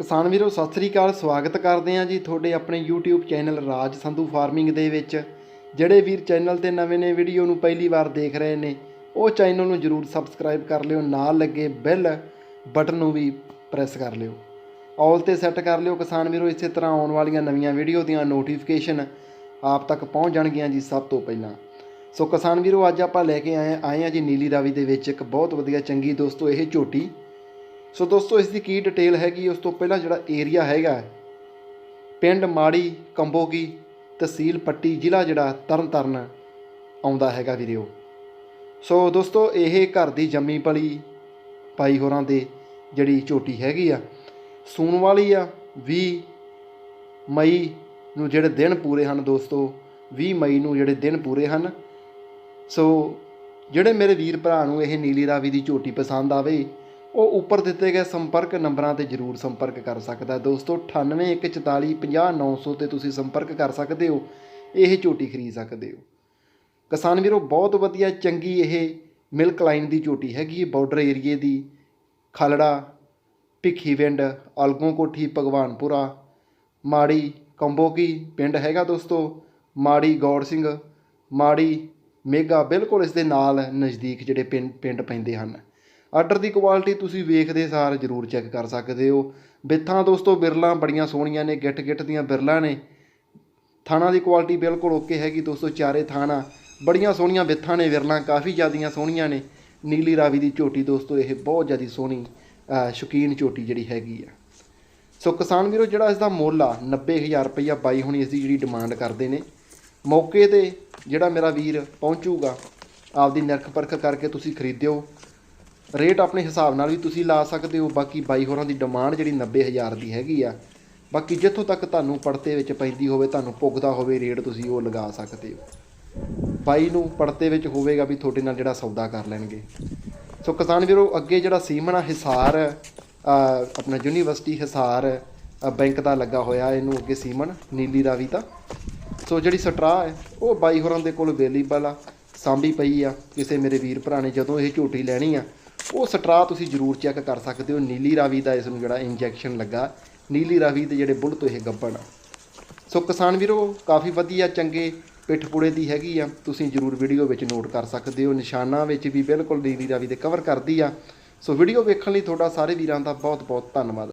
ਕਿਸਾਨ ਵੀਰੋ, ਸਤਿ ਸ੍ਰੀ ਅਕਾਲ, ਸਵਾਗਤ ਕਰਦੇ ਹਾਂ ਜੀ ਤੁਹਾਡੇ ਆਪਣੇ YouTube channel Raj Sandhu farming ਦੇ ਵਿੱਚ। ਜਿਹੜੇ ਵੀਰ ਚੈਨਲ ਤੇ ਨਵੇਂ ਨੇ, ਵੀਡੀਓ ਨੂੰ ਪਹਿਲੀ ਵਾਰ ਦੇਖ ਰਹੇ ਨੇ, ਉਹ ਚੈਨਲ ਨੂੰ ਜਰੂਰ ਸਬਸਕ੍ਰਾਈਬ ਕਰ ਲਿਓ, ਨਾਲ ਲੱਗੇ ਬੈਲ ਬਟਨ ਨੂੰ ਵੀ ਪ੍ਰੈਸ ਕਰ ਲਿਓ। ਆਲ ਤੇ ਸੈੱਟ ਕਰ ਲਿਓ ਕਿਸਾਨ ਵੀਰੋ, ਇਸੇ ਤਰ੍ਹਾਂ ਆਉਣ ਵਾਲੀਆਂ ਨਵੀਆਂ ਵੀਡੀਓ ਦੀਆਂ ਨੋਟੀਫਿਕੇਸ਼ਨ ਆਪ ਤੱਕ ਪਹੁੰਚ ਜਾਣਗੀਆਂ ਜੀ ਸਭ ਤੋਂ ਪਹਿਲਾਂ। ਸੋ ਕਿਸਾਨ ਵੀਰੋ, ਅੱਜ ਆਪਾਂ ਲੈ ਕੇ ਆਏ ਆਏ ਆ ਜੀ ਨੀਲੀ ਰਾਵੀ ਦੇ ਵਿੱਚ ਇੱਕ ਬਹੁਤ ਵਧੀਆ ਚੰਗੀ ਦੋਸਤੋ, ਇਹ ਝੋਟੀ। ਸੋ ਦੋਸਤੋ, ਇਸ ਦੀ ਕੀ ਡਿਟੇਲ ਹੈਗੀ? ਉਸ ਤੋਂ ਪਹਿਲਾਂ ਜਿਹੜਾ ਏਰੀਆ ਹੈਗਾ, ਪਿੰਡ ਮਾੜੀ, ਕੰਬੋਗੀ, ਤਹਿਸੀਲ ਪੱਟੀ, ਜ਼ਿਲ੍ਹਾ ਜਿਹੜਾ, ਤਰਨਤਾਰਨ ਆਉਂਦਾ ਹੈਗਾ ਵੀਰਿਓ ਸੋ ਦੋਸਤੋ, ਇਹ ਘਰ ਦੀ ਜੰਮੀ ਪਲੀ ਪਾਈ ਹੋਰਾਂ ਦੇ ਜਿਹੜੀ ਝੋਟੀ ਹੈਗੀ ਆ, ਸੂਣ ਵਾਲੀ ਆ 20 ਮਈ ਨੂੰ ਜਿਹੜੇ ਦਿਨ ਪੂਰੇ ਹਨ ਦੋਸਤੋ 20 ਮਈ ਨੂੰ ਜਿਹੜੇ ਦਿਨ ਪੂਰੇ ਹਨ। ਸੋ ਜਿਹੜੇ ਮੇਰੇ ਵੀਰ ਭਰਾ ਨੂੰ ਇਹ ਨੀਲੀ ਰਾਵੀ ਦੀ ਝੋਟੀ ਪਸੰਦ ਆਵੇ ਉਹ ਉੱਪਰ ਦਿੱਤੇ ਗਏ ਸੰਪਰਕ ਨੰਬਰਾਂ ਤੇ ਜਰੂਰ ਸੰਪਰਕ ਕਰ ਸਕਦਾ ਹੈ। ਦੋਸਤੋ 9814450900 ਤੇ ਤੁਸੀਂ ਸੰਪਰਕ ਕਰ ਸਕਦੇ ਹੋ, ਇਹ ਝੋਟੀ ਖਰੀਦ ਸਕਦੇ ਹੋ। ਕਿਸਾਨ ਵੀਰੋ, ਬਹੁਤ ਵਧੀਆ, ਚੰਗੀ ਇਹ ਮਿਲਕ ਲਾਈਨ ਦੀ ਝੋਟੀ ਹੈਗੀ ਬਾਰਡਰ ਏਰੀਏ ਦੀ। ਖਾਲੜਾ ਭਿੱਖੀਵਿੰਡ ਅਲਗੋਂ ਕੋਠੀ, ਭਗਵਾਨਪੁਰਾ, ਮਾੜੀ ਕੰਬੋਕੀ ਪਿੰਡ ਹੈਗਾ ਦੋਸਤੋ, ਮਾੜੀ ਗੌੜ ਸਿੰਘ, ਮਾੜੀ ਮੇਗਾ ਬਿਲਕੁਲ ਇਸ ਦੇ ਨਾਲ ਨਜ਼ਦੀਕ ਜਿਹੜੇ ਪਿੰਡ ਪਿੰਡ ਪੈਂਦੇ ਹਨ। ਆਰਡਰ ਦੀ ਕੁਆਲਿਟੀ ਤੁਸੀਂ ਵੇਖਦੇ ਸਾਰ ਜ਼ਰੂਰ ਚੈੱਕ ਕਰ ਸਕਦੇ ਹੋ। ਬਿੱਥਾਂ ਦੋਸਤੋ ਬਿਰਲਾਂ ਬੜੀਆਂ ਸੋਹਣੀਆਂ ਨੇ ਗਿੱਟ ਗਿੱਟ ਦੀਆਂ ਬਿਰਲਾਂ ਨੇ। ਥਾਣਾ ਦੀ ਕੁਆਲਿਟੀ ਬਿਲਕੁਲ ਓਕੇ ਹੈਗੀ ਦੋਸਤੋ, ਚਾਰੇ ਥਾਣਾ। ਬੜੀਆਂ ਸੋਹਣੀਆਂ ਬਿੱਥਾਂ ਨੇ ਵਿਰਲਾਂ ਕਾਫੀ ਜ਼ਿਆਦੀਆਂ ਸੋਹਣੀਆਂ ਨੇ। ਨੀਲੀ ਰਾਵੀ ਦੀ ਝੋਟੀ ਦੋਸਤੋ, ਇਹ ਬਹੁਤ ਜ਼ਿਆਦੀ ਸੋਹਣੀ, ਅਹ, ਸ਼ੌਕੀਨ ਝੋਟੀ ਜਿਹੜੀ ਹੈਗੀ ਆ। ਸੋ ਕਿਸਾਨ ਵੀਰੋ, ਜਿਹੜਾ ਇਸ ਦਾ ਮੁੱਲ ਆ 90000 ਰੁਪਈਆ ਬਾਈ ਹੁਣੀ ਇਸ ਦੀ ਜਿਹੜੀ ਡਿਮਾਂਡ ਕਰਦੇ ਨੇ। ਮੌਕੇ ਤੇ ਜਿਹੜਾ ਮੇਰਾ ਵੀਰ ਪਹੁੰਚੂਗਾ, ਆਪਦੀ ਨਿਰਖ ਪਰਖ ਕਰਕੇ ਤੁਸੀਂ ਖਰੀਦਿਓ। ਰੇਟ ਆਪਣੇ ਹਿਸਾਬ ਨਾਲ ਵੀ ਤੁਸੀਂ ਲਾ ਸਕਦੇ ਹੋ, ਬਾਕੀ ਬਾਈ ਹੋਰਾਂ ਦੀ ਡਿਮਾਂਡ ਜਿਹੜੀ 90000 ਦੀ ਹੈਗੀ ਆ। ਬਾਕੀ ਜਿੱਥੋਂ ਤੱਕ ਤੁਹਾਨੂੰ ਪੜਤੇ ਵਿੱਚ ਪੈਂਦੀ ਹੋਵੇ, ਤੁਹਾਨੂੰ ਪੁੱਗਦਾ ਹੋਵੇ ਰੇਟ ਤੁਸੀਂ ਉਹ ਲਗਾ ਸਕਦੇ ਹੋ। ਬਾਈ ਨੂੰ ਪੜਤੇ ਵਿੱਚ ਹੋਵੇਗਾ ਵੀ ਤੁਹਾਡੇ ਨਾਲ ਜਿਹੜਾ ਸੌਦਾ ਕਰ ਲੈਣਗੇ। ਸੋ ਕਿਸਾਨ ਵੀਰੋ, ਅੱਗੇ ਜਿਹੜਾ ਸੀਮਨ ਆ, ਹਿਸਾਰ ਆਪਣਾ ਯੂਨੀਵਰਸਿਟੀ ਹਿਸਾਰ ਬੈਂਕ ਦਾ ਲੱਗਾ ਹੋਇਆ, ਇਹਨੂੰ ਅੱਗੇ ਸੀਮਨ, ਨੀਲੀ ਰਾਵੀ ਦਾ ਸੋ ਜਿਹੜੀ ਸਟਰਾ ਹੈ, ਉਹ ਬਾਈ ਹੋਰਾਂ ਦੇ ਕੋਲ ਅਵੇਲੇਬਲ ਆ, ਸਾਂਭੀ ਪਈ ਆ, ਕਿਸੇ ਮੇਰੇ ਵੀਰ ਭਰਾ ਨੇ ਜਦੋਂ ਇਹ ਝੋਟੀ ਲੈਣੀ ਆ ਉਹ ਸਟਰਾ ਤੁਸੀਂ ਜ਼ਰੂਰ ਚੈੱਕ ਕਰ ਸਕਦੇ ਹੋ। ਨੀਲੀ ਰਾਵੀ ਦਾ ਇਸ ਨੂੰ ਜਿਹੜਾ ਇੰਜੈਕਸ਼ਨ ਲੱਗਾ, ਨੀਲੀ ਰਾਵੀ ਦੇ ਜਿਹੜੇ ਬੁੱਲ ਤੋਂ ਇਹ ਗੱਬਣ ਸੋ ਕਿਸਾਨ ਵੀਰੋ, ਕਾਫੀ ਵਧੀਆ, ਚੰਗੇ ਪਿੱਠਪੂੜੇ ਦੀ ਹੈਗੀ ਆ। ਤੁਸੀਂ ਜਰੂਰ ਵੀਡੀਓ ਵਿੱਚ ਨੋਟ ਕਰ ਸਕਦੇ ਹੋ। ਨਿਸ਼ਾਨਾਂ ਵਿੱਚ ਵੀ ਬਿਲਕੁਲ ਨੀਲੀ ਰਾਵੀ ਦੇ ਕਵਰ ਕਰਦੀ ਆ। ਸੋ ਵੀਡੀਓ ਵੇਖਣ ਲਈ ਤੁਹਾਡਾ ਸਾਰੇ ਵੀਰਾਂ ਦਾ ਬਹੁਤ ਬਹੁਤ ਧੰਨਵਾਦ।